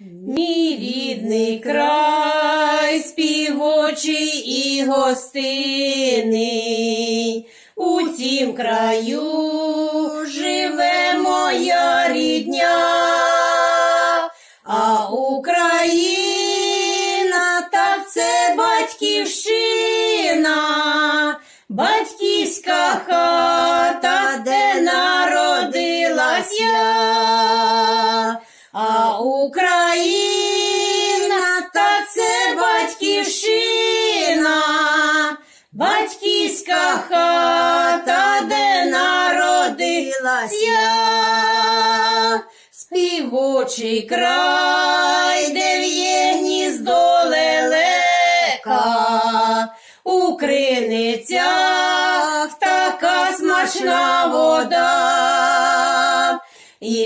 Мій рідний край, співочий і гостинний, у тім краю живе моя рідня, а Україна так це батьківщина, батьківська хата, де народилась я. Україна та це батьківщина, батьківська хата, де народилась я, співочий край, де в'є гніздо лелека, у криницях така смачна вода. І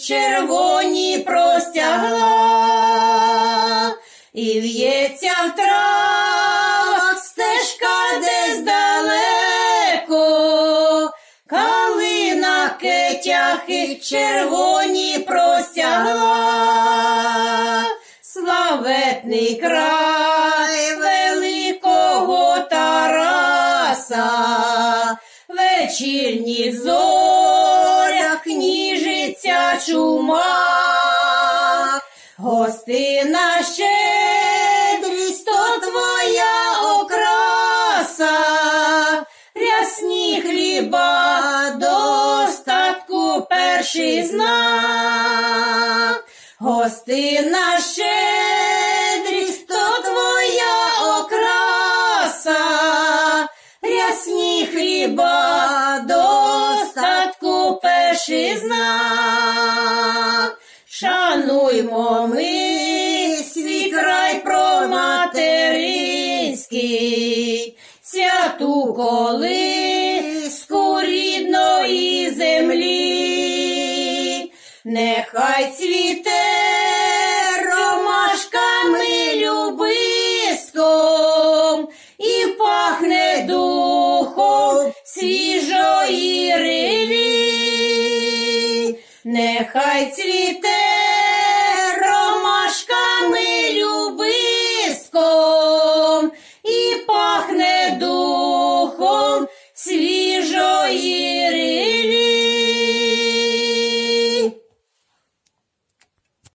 червоні простягла, і в'ється в травах стежка десь далеко, калина кетяхи червоні простягла. Славетний край великого Тараса, зорях ніжиться чума, гостина щедрість, то твоя окраса, рясні хліба, достатку перший знак. Гостина щедрість, то твоя окраса, рясні хліба, достатку перший знак. Шануймо ми свій край про материнський, святу колиску рідної землі. Нехай цвіте ромашками любистом і пахне духом свіжої рилі. Нехай цвіте дорожками люби.